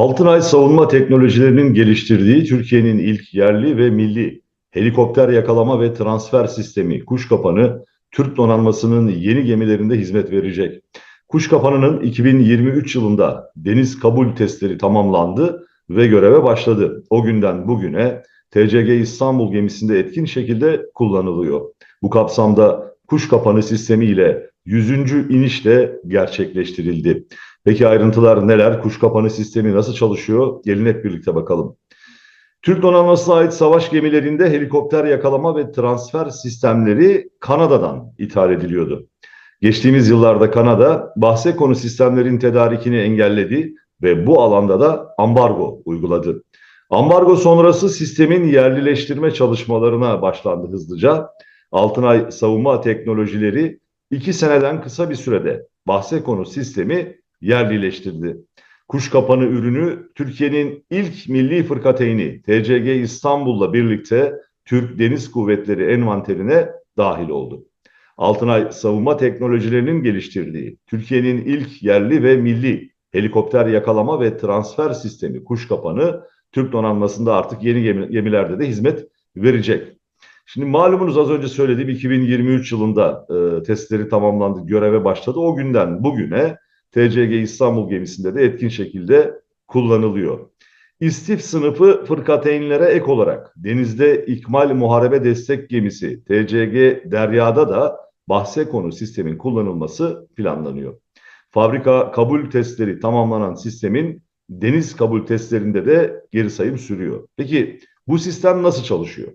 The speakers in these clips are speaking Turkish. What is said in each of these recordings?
Altınay Savunma Teknolojilerinin geliştirdiği Türkiye'nin ilk yerli ve milli helikopter yakalama ve transfer sistemi Kuş Kapanı Türk donanmasının yeni gemilerinde hizmet verecek. Kuş Kapanı'nın 2023 yılında deniz kabul testleri tamamlandı ve göreve başladı. O günden bugüne TCG İstanbul gemisinde etkin şekilde kullanılıyor. Bu kapsamda Kuş Kapanı sistemi ile 100. iniş de gerçekleştirildi. Peki ayrıntılar neler? Kuş kapanı sistemi nasıl çalışıyor? Gelin hep birlikte bakalım. Türk donanmasına ait savaş gemilerinde helikopter yakalama ve transfer sistemleri Kanada'dan ithal ediliyordu. Geçtiğimiz yıllarda Kanada bahse konu sistemlerin tedarikini engelledi ve bu alanda da ambargo uyguladı. Ambargo sonrası sistemin yerlileştirme çalışmalarına başlandı hızlıca. Altınay Savunma Teknolojileri iki seneden kısa bir sürede bahse konu sistemi yerlileştirdi. Kuş kapanı ürünü Türkiye'nin ilk milli fırkateyni TCG İstanbul'la birlikte Türk Deniz Kuvvetleri envanterine dahil oldu. Altınay Savunma Teknolojilerinin geliştirdiği Türkiye'nin ilk yerli ve milli helikopter yakalama ve transfer sistemi kuş kapanı Türk donanmasında artık yeni gemi, gemilerde de hizmet verecek. Şimdi malumunuz az önce söylediğim 2023 yılında e, testleri tamamlandı, göreve başladı. O günden bugüne TCG İstanbul gemisinde de etkin şekilde kullanılıyor. İstif sınıfı fırkateynlere ek olarak denizde ikmal muharebe destek gemisi TCG Derya'da da bahse konu sistemin kullanılması planlanıyor. Fabrika kabul testleri tamamlanan sistemin deniz kabul testlerinde de geri sayım sürüyor. Peki bu sistem nasıl çalışıyor?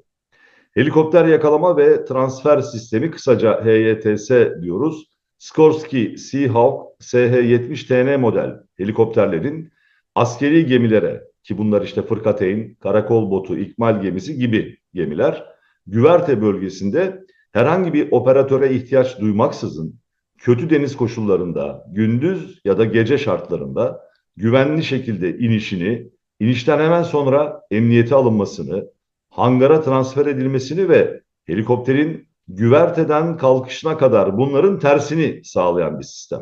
Helikopter yakalama ve transfer sistemi kısaca HYTS diyoruz. Skorsky Seahawk SH-70TN model helikopterlerin askeri gemilere ki bunlar işte fırkateyn, karakol botu, ikmal gemisi gibi gemiler güverte bölgesinde herhangi bir operatöre ihtiyaç duymaksızın kötü deniz koşullarında, gündüz ya da gece şartlarında güvenli şekilde inişini, inişten hemen sonra emniyete alınmasını, hangara transfer edilmesini ve helikopterin güverteden kalkışına kadar bunların tersini sağlayan bir sistem.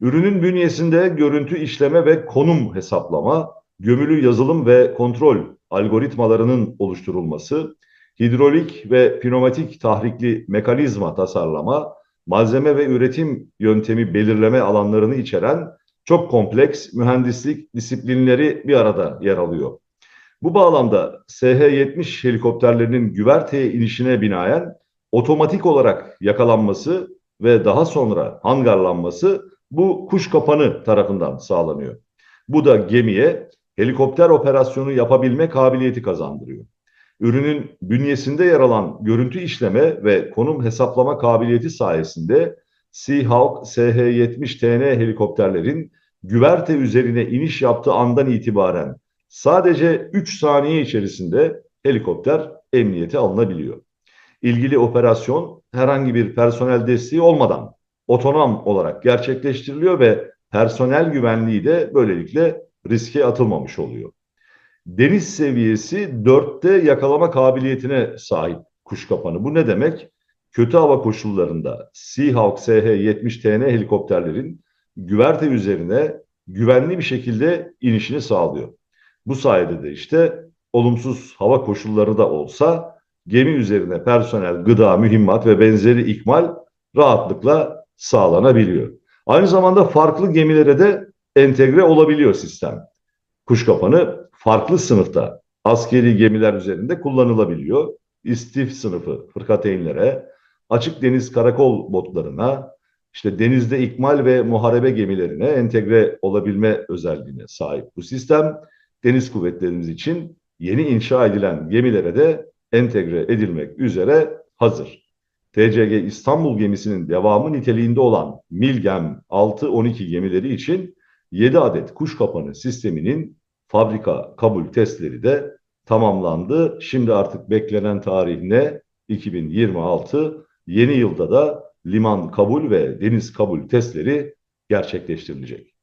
Ürünün bünyesinde görüntü işleme ve konum hesaplama, gömülü yazılım ve kontrol algoritmalarının oluşturulması, hidrolik ve pneumatik tahrikli mekanizma tasarlama, malzeme ve üretim yöntemi belirleme alanlarını içeren çok kompleks mühendislik disiplinleri bir arada yer alıyor. Bu bağlamda SH-70 helikopterlerinin güverteye inişine binaen otomatik olarak yakalanması ve daha sonra hangarlanması bu kuş kapanı tarafından sağlanıyor. Bu da gemiye helikopter operasyonu yapabilme kabiliyeti kazandırıyor. Ürünün bünyesinde yer alan görüntü işleme ve konum hesaplama kabiliyeti sayesinde Seahawk SH-70TN helikopterlerin güverte üzerine iniş yaptığı andan itibaren sadece 3 saniye içerisinde helikopter emniyete alınabiliyor. İlgili operasyon herhangi bir personel desteği olmadan otonom olarak gerçekleştiriliyor ve personel güvenliği de böylelikle riske atılmamış oluyor. Deniz seviyesi 4'te yakalama kabiliyetine sahip kuş kapanı. Bu ne demek? Kötü hava koşullarında Seahawk SH-70TN helikopterlerin güverte üzerine güvenli bir şekilde inişini sağlıyor. Bu sayede de işte olumsuz hava koşulları da olsa gemi üzerine personel, gıda, mühimmat ve benzeri ikmal rahatlıkla sağlanabiliyor. Aynı zamanda farklı gemilere de entegre olabiliyor sistem. Kuş kapanı farklı sınıfta askeri gemiler üzerinde kullanılabiliyor. İstif sınıfı fırkateynlere, açık deniz karakol botlarına, işte denizde ikmal ve muharebe gemilerine entegre olabilme özelliğine sahip bu sistem. Deniz kuvvetlerimiz için yeni inşa edilen gemilere de entegre edilmek üzere hazır. TCG İstanbul gemisinin devamı niteliğinde olan Milgem 6-12 gemileri için 7 adet kuş kapanı sisteminin fabrika kabul testleri de tamamlandı. Şimdi artık beklenen tarih ne? 2026. Yeni yılda da liman kabul ve deniz kabul testleri gerçekleştirilecek.